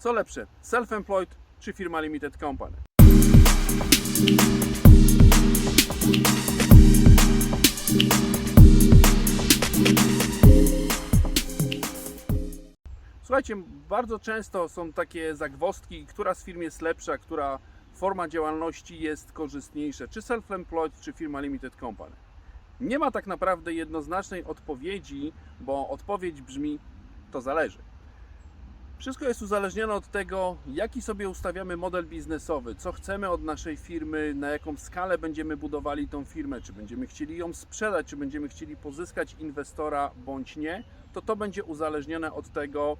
Co lepsze, self-employed czy firma limited company? Słuchajcie, bardzo często są takie zagwozdki, która z firm jest lepsza, która forma działalności jest korzystniejsza, czy self-employed, czy firma limited company. Nie ma tak naprawdę jednoznacznej odpowiedzi, bo odpowiedź brzmi to zależy. Wszystko jest uzależnione od tego, jaki sobie ustawiamy model biznesowy, co chcemy od naszej firmy, na jaką skalę będziemy budowali tą firmę, czy będziemy chcieli ją sprzedać, czy będziemy chcieli pozyskać inwestora bądź nie, to to będzie uzależnione od tego,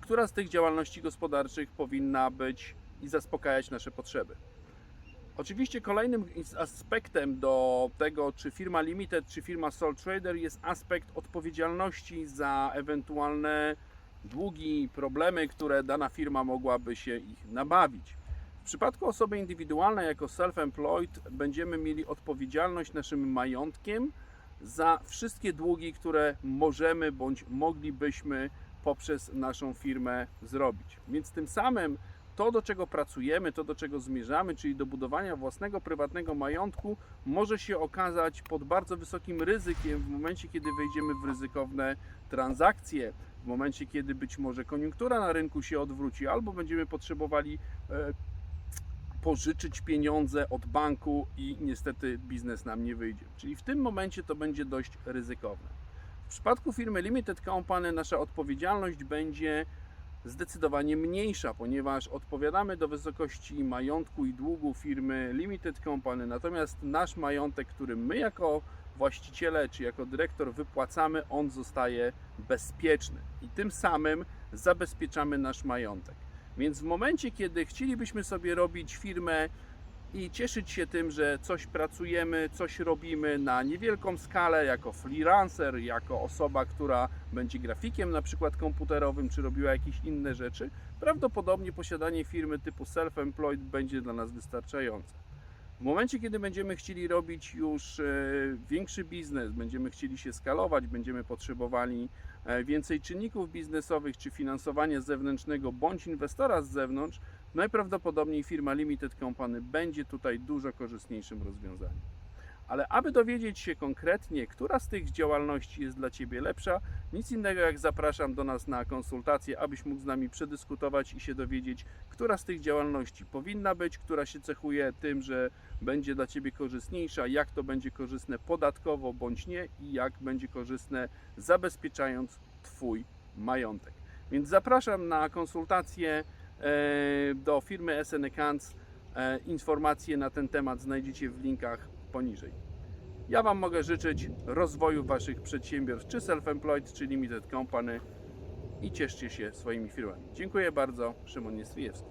która z tych działalności gospodarczych powinna być i zaspokajać nasze potrzeby. Oczywiście kolejnym aspektem do tego, czy firma limited, czy firma sole trader jest aspekt odpowiedzialności za ewentualne długi, problemy, które dana firma mogłaby się ich nabawić. W przypadku osoby indywidualnej jako self-employed będziemy mieli odpowiedzialność naszym majątkiem za wszystkie długi, które możemy bądź moglibyśmy poprzez naszą firmę zrobić. Więc tym samym to, do czego pracujemy, to, do czego zmierzamy, czyli do budowania własnego prywatnego majątku, może się okazać pod bardzo wysokim ryzykiem w momencie, kiedy wejdziemy w ryzykowne transakcje, w momencie, kiedy być może koniunktura na rynku się odwróci, albo będziemy potrzebowali e, pożyczyć pieniądze od banku i niestety biznes nam nie wyjdzie. Czyli w tym momencie to będzie dość ryzykowne. W przypadku firmy Limited Company nasza odpowiedzialność będzie zdecydowanie mniejsza, ponieważ odpowiadamy do wysokości majątku i długu firmy Limited Company, natomiast nasz majątek, który my jako właściciele czy jako dyrektor wypłacamy, on zostaje bezpieczny i tym samym zabezpieczamy nasz majątek. Więc w momencie, kiedy chcielibyśmy sobie robić firmę i cieszyć się tym, że coś pracujemy, coś robimy na niewielką skalę, jako freelancer, jako osoba, która będzie grafikiem na przykład komputerowym, czy robiła jakieś inne rzeczy, prawdopodobnie posiadanie firmy typu self-employed będzie dla nas wystarczające. W momencie, kiedy będziemy chcieli robić już e, większy biznes, będziemy chcieli się skalować, będziemy potrzebowali e, więcej czynników biznesowych czy finansowania zewnętrznego bądź inwestora z zewnątrz, najprawdopodobniej firma Limited Company będzie tutaj dużo korzystniejszym rozwiązaniem. Ale aby dowiedzieć się konkretnie, która z tych działalności jest dla Ciebie lepsza, nic innego jak zapraszam do nas na konsultację, abyś mógł z nami przedyskutować i się dowiedzieć, która z tych działalności powinna być, która się cechuje tym, że będzie dla Ciebie korzystniejsza, jak to będzie korzystne podatkowo bądź nie i jak będzie korzystne zabezpieczając Twój majątek. Więc zapraszam na konsultację e, do firmy SN Accounts. E, Informacje na ten temat znajdziecie w linkach poniżej. Ja Wam mogę życzyć rozwoju Waszych przedsiębiorstw, czy self-employed, czy limited company i cieszcie się swoimi firmami. Dziękuję bardzo. Szymon Niestrijewski.